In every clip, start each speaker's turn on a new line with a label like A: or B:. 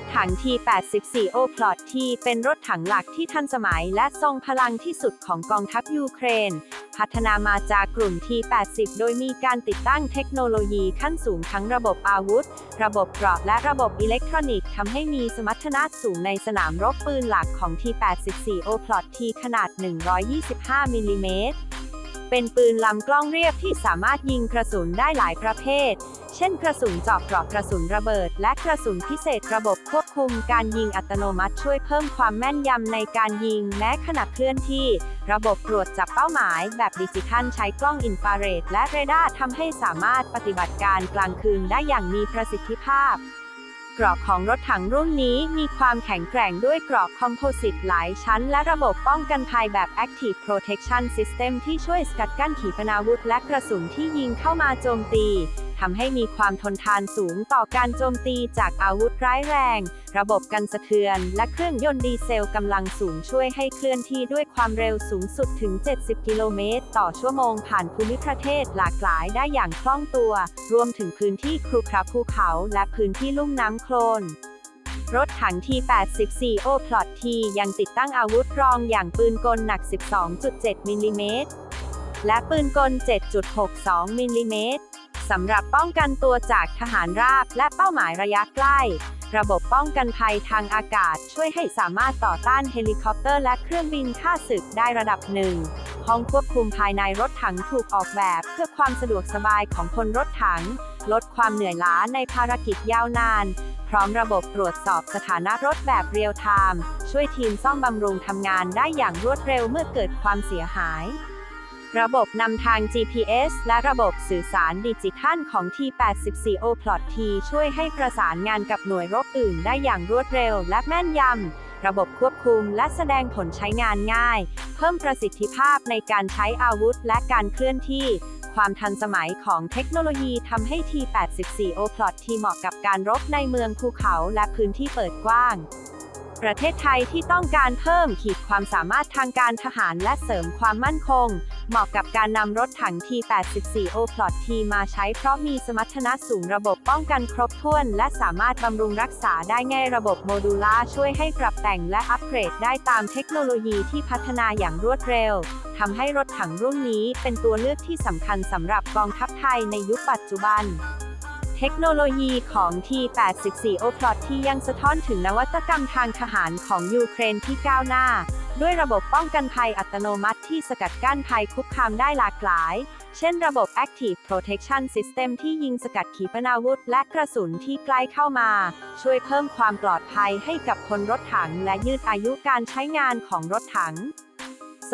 A: ถถัง T-84 โอพลอต T เป็นรถถังหลักที่ทันสมัยและทรงพลังที่สุดของกองทัพยูเครน พัฒนามาจากกลุ่ม T-80 โดยมีการติดตั้งเทคโนโลยีขั้นสูงทั้งระบบอาวุธ ระบบเกราะและระบบอิเล็กทรอนิกส์ทำให้มีสมรรถนะสูงในสนามรบปืนหลักของ T-84 โอพลอต T ขนาด 125มิลลิเมตรเป็นปืนลำกล้องเรียบที่สามารถยิงกระสุนได้หลายประเภท เช่นกระสุนเจาะเกราะกระสุนระเบิด และกระสุนพิเศษระบบควบคุมการยิงอัตโนมัติช่วยเพิ่มความแม่นยำในการยิงแม้ขณะเคลื่อนที่ ระบบตรวจจับเป้าหมาย แบบดิจิทัลใช้กล้องอินฟราเรดและเรดาร์ทำให้สามารถปฏิบัติการกลางคืนได้อย่างมีประสิทธิภาพเกราะของรถถังรุ่นนี้มีความแข็งแกร่งด้วยเกราะคอมโพสิตหลายชั้น และระบบป้องกันภัยแบบ Active Protection System ที่ช่วยสกัดกั้นขีปนาวุธและกระสุนที่ยิงเข้ามาโจมตี ทำให้มีความทนทานสูงต่อการโจมตีจากอาวุธร้ายแรง ระบบกันสะเทือน และเครื่องยนต์ดีเซลกำลังสูงช่วยให้เคลื่อนที่ด้วยความเร็วสูงสุดถึง 70 กิโลเมตร ต่อชั่วโมงผ่านภูมิประเทศหลากหลายได้อย่างคล่องตัว รวมถึงพื้นที่ครุขระภูเขาและพื้นที่ลุ่มน้ำโคลนรถถัง T-84 โอพลอต T ยังติดตั้งอาวุธรองอย่างปืนกลหนัก 12.7 มิลลิเมตร และปืนกล 7.62 มิลลิเมตร สำหรับป้องกันตัวจากทหารราบและเป้าหมายระยะใกล้ ระบบป้องกันภัยทางอากาศช่วยให้สามารถต่อต้านเฮลิคอปเตอร์และเครื่องบินฆ่าศึกได้ระดับหนึ่ง ห้องควบคุมภายในรถถังถูกออกแบบเพื่อความสะดวกสบายของคนรถถัง ลดความเหนื่อยล้าในภารกิจยาวนานพร้อมระบบตรวจสอบสถานะรถแบบเรียลไทม์ช่วยทีมซ่อมบำรุงทำงานได้อย่างรวดเร็วเมื่อเกิดความเสียหาย ระบบนำทาง GPS และระบบสื่อสารดิจิทัลของ T84 o p l o t T ช่วยให้ประสานงานกับหน่วยรบอื่นได้อย่างรวดเร็วและแม่นยำ ระบบควบคุมและแสดงผลใช้งานง่าย เพิ่มประสิทธิภาพในการใช้อาวุธและการเคลื่อนที่ ความทันสมัยของเทคโนโลยีทำให้ T84 o p l o t T เหมาะกับการรบในเมืองภูเขาและพื้นที่เปิดกว้างประเทศไทยที่ต้องการเพิ่มขีดความสามารถทางการทหารและเสริมความมั่นคง เหมาะกับการนำรถถัง T84 o p l o t T มาใช้เพราะมีสมรรถนะสูงระบบป้องกันครบถ้วน และสามารถบำรุงรักษาได้ง่ายระบบโมดูล่าช่วยให้ปรับแต่งและอัปเกรดได้ตามเทคโนโลยีที่พัฒนาอย่างรวดเร็วทำให้รถถังรุ่นนี้เป็นตัวเลือกที่สำคัญสำหรับกองทัพไทยในยุคปัจจุบันเทคโนโลยีของ T84 o p l o t ที่ยังสะท้อนถึงนวัตกรรมทางทหารของยูเครนที่ก้าวหน้า ด้วยระบบป้องกันภัยอัตโนมัติที่สกัดกั้นภัยคุกคามได้หลากหลาย เช่นระบบ Active Protection System ที่ยิงสกัดขีปนาวุธ และกระสุนที่ใกล้เข้ามา ช่วยเพิ่มความปลอดภัยให้กับคนรถถังและยืดอายุการใช้งานของรถถัง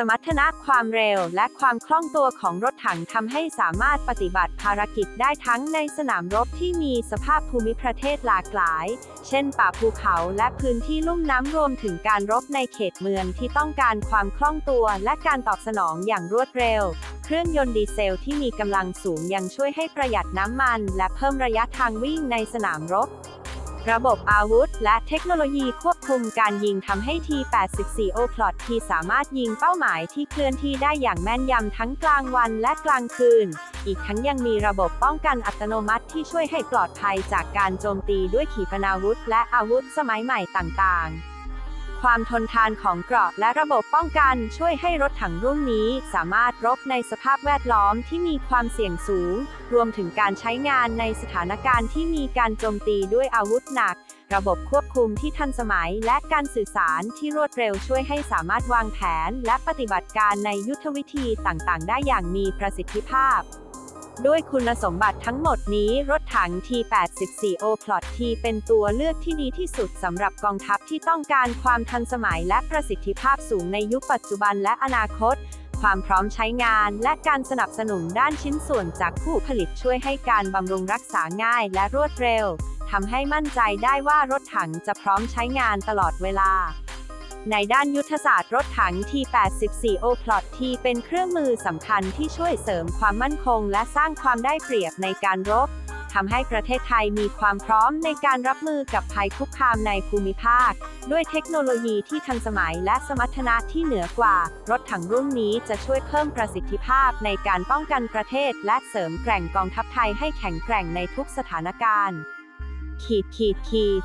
A: มรรถนะความเร็วและความคล่องตัวของรถถังทำให้สามารถปฏิบัติภารกิจได้ทั้งในสนามรบที่มีสภาพภูมิประเทศหลากหลาย เช่นป่าภูเขาและพื้นที่ลุ่มน้ำรวมถึงการรบในเขตเมืองที่ต้องการความคล่องตัวและการตอบสนองอย่างรวดเร็วเครื่องยนต์ดีเซลที่มีกำลังสูงยังช่วยให้ประหยัดน้ำมัน และเพิ่มระยะทางวิ่งในสนามรบ ระบบอาวุธ และเทคโนโลยีควบคุมการยิงทำให้ T84 o p l o t T สามารถยิงเป้าหมายที่เคลื่อนที่ได้อย่างแม่นยำทั้งกลางวันและกลางคืน อีกทั้งยังมีระบบป้องกันอัตโนมัติที่ช่วยให้ปลอดภัยจากการโจมตีด้วยขีปนาวุธและอาวุธสมัยใหม่ต่างๆ ความทนทานของเกราะและระบบป้องกันช่วยให้รถถังรุ่นนี้สามารถรบในสภาพแวดล้อมที่มีความเสี่ยงสูง รวมถึงการใช้งานในสถานการณ์ที่มีการโจมตีด้วยอาวุธหนัก ระบบควบคุมที่ทันสมัย และการสื่อสารที่รวดเร็วช่วยให้สามารถวางแผน และปฏิบัติการในยุทธวิธีต่างๆ ได้อย่างมีประสิทธิภาพ ด้วยคุณสมบัติทั้งหมดนี้รถถัง T84 o p l o t T เป็นตัวเลือกที่ดีที่สุดสำหรับกองทัพที่ต้องการความทันสมัยและประสิทธิภาพสูงในยุคปัจจุบันและอนาคต ความพร้อมใช้งานและการสนับสนุนด้านชิ้นส่วนจากผู้ผลิตช่วยให้การบำรุงรักษาง่ายและรวดเร็วทำให้มั่นใจได้ว่ารถถังจะพร้อมใช้งานตลอดเวลา ในด้านยุทธศาสตร์รถถัง T84 o p l o t T เป็นเครื่องมือสำคัญที่ช่วยเสริมความมั่นคง และสร้างความได้เปรียบในการรบทำให้ประเทศไทยมีความพร้อมในการรับมือกับภัยคุกคามในภูมิภาค ด้วยเทคโนโลยีที่ทันสมัยและสมรรถนะที่เหนือกว่า รถถังรุ่นนี้จะช่วยเพิ่มประสิทธิภาพในการป้องกันประเทศ และเสริมแกร่งกองทัพไทยให้แข็งแกร่งในทุกสถานการณ์ ขีดขีดขีด